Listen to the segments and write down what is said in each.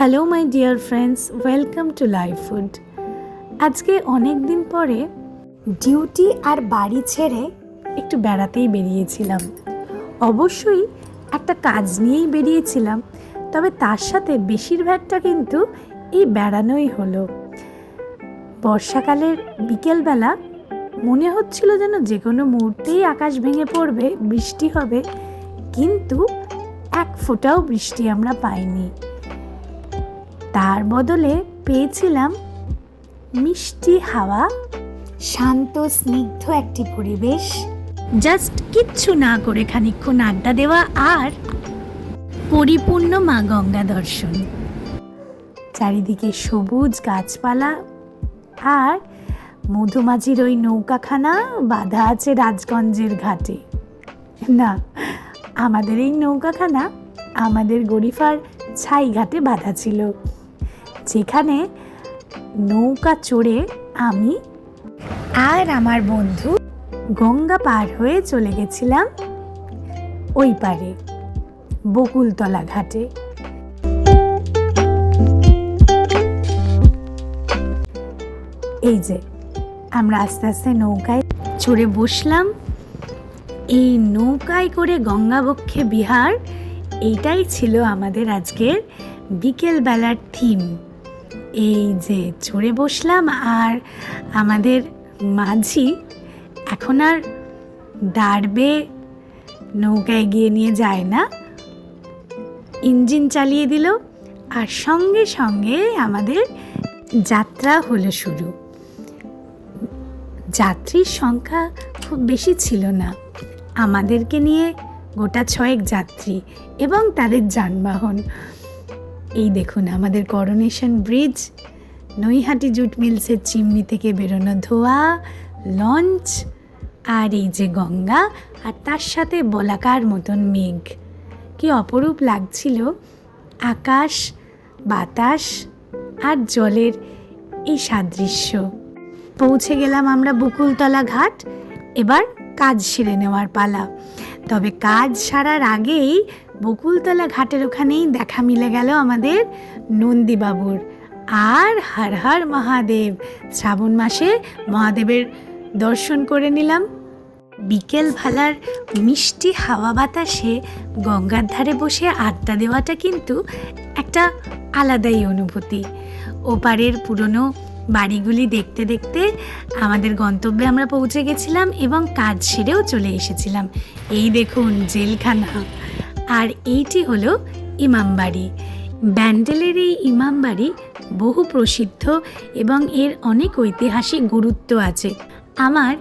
Hello my dear friends welcome to life food আজকে অনেক দিন পরে ডিউটি আর বাড়ি ছেড়ে একটু বেড়াতেই বেরিয়েছিলাম। অবশ্যই একটা কাজ নিয়েই বেরিয়েছিলাম, তবে তার সাথে বেশিরভাগটা কিন্তু এই বেড়ানোই হলো। বর্ষাকালের বিকেলবেলা মনে হচ্ছিল যেন যে কোনো মুহূর্তেই আকাশ ভেঙে পড়বে, বৃষ্টি হবে, কিন্তু এক ফোঁটাও বৃষ্টি আমরা পাইনি। তার বদলে পেয়েছিলাম মিষ্টি হাওয়া, শান্ত, স্নিগ্ধ একটি পরিবেশ। জাস্ট কিচ্ছু না করে খানিক্ষণ আড্ডা দেওয়া আর পরিপূর্ণ মা গঙ্গা দর্শন। চারিদিকে সবুজ গাছপালা আর মধুমাঝির ওই নৌকাখানা বাঁধা আছে রাজগঞ্জের ঘাটে। না, আমাদের এই নৌকাখানা আমাদের গরিফার ছাই ঘাটে বাঁধা ছিল। যেখানে নৌকা চড়ে আমি আর আমার বন্ধু গঙ্গা পার হয়ে চলে গেছিলাম ওই পারে, বকুলতলা ঘাটে। এই যে, আমরা আস্তে আস্তে নৌকায় চড়ে বসলাম। এই নৌকায় করে গঙ্গাবক্ষে বিহার, এইটাই ছিল আমাদের আজকের বিকেল বেলার থিম এই যে চড়ে বসলাম আর আমাদের মাঝি এখন আর দাঁড়বে নৌকায় গিয়ে নিয়ে যায় না। ইঞ্জিন চালিয়ে দিল আর সঙ্গে সঙ্গে আমাদের যাত্রা হলো শুরু। যাত্রীর সংখ্যা খুব বেশি ছিল না। আমাদেরকে নিয়ে গোটা ছয়েক যাত্রী এবং তাদের যানবাহন। এই দেখুন, আমাদের করোনেশন ব্রিজ নৈহাটি জুট মিলসের চিমনি থেকে বেরোনো ধোয়া লঞ্চ আর এই যে গঙ্গা, আর তার সাথে বলাকার মতন মেঘ। কি অপরূপ লাগছিল, আকাশ, বাতাস, আর জলের এই সাদৃশ্য। পৌঁছে গেলাম আমরা বকুলতলা ঘাট, এবার কাজ সেরে নেওয়ার পালা। তবে কাজ সারার আগেই বকুলতলা ঘাটের ওখানেই দেখা মিলে গেল আমাদের নন্দীবাবুর। আর হর হর মহাদেব, শ্রাবণ মাসে মহাদেবের দর্শন করে নিলাম। বিকেল ভালার মিষ্টি হাওয়া বাতাসে গঙ্গার ধারে বসে আড্ডা দেওয়াটা কিন্তু একটা আলাদাই অনুভূতি। ওপারের পুরনো বাড়িগুলি দেখতে দেখতে আমাদের গন্তব্যে আমরা পৌঁছে গেছিলাম এবং কাজ সেরেও চলে এসেছিলাম। এই দেখুন জেলখানা। আর এইটি হলো ইমামবাড়ি ব্যান্ডেলের এই ইমামবাড়ি বহু প্রসিদ্ধ এবং এর অনেক ঐতিহাসিক গুরুত্ব আছে। আমার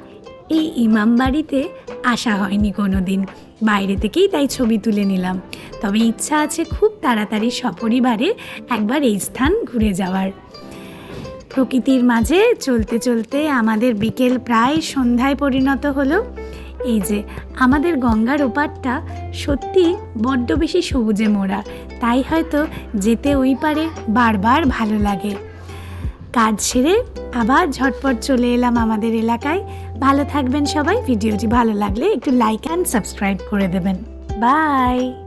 এই ইমামবাড়িতে আসা হয়নি কোনো দিন বাইরে থেকেই তাই ছবি তুলে নিলাম। তবে ইচ্ছা আছে খুব তাড়াতাড়ি সপরিবারে একবার এই স্থান ঘুরে যাওয়ার। প্রকৃতির মাঝে চলতে চলতে আমাদের বিকেল প্রায় সন্ধ্যায় পরিণত হলো। এই যে, আমাদের গঙ্গার ওপারটা সত্যি বড্ড বেশি সবুজে মোড়া। তাই হয়তো যেতে ওই পারে বারবার ভালো লাগে। কাজ সেরে আবার ঝটপট চলে এলাম আমাদের এলাকায়। ভালো থাকবেন সবাই। ভিডিওটি ভালো লাগলে একটু লাইক অ্যান্ড সাবস্ক্রাইব করে দেবেন। বাই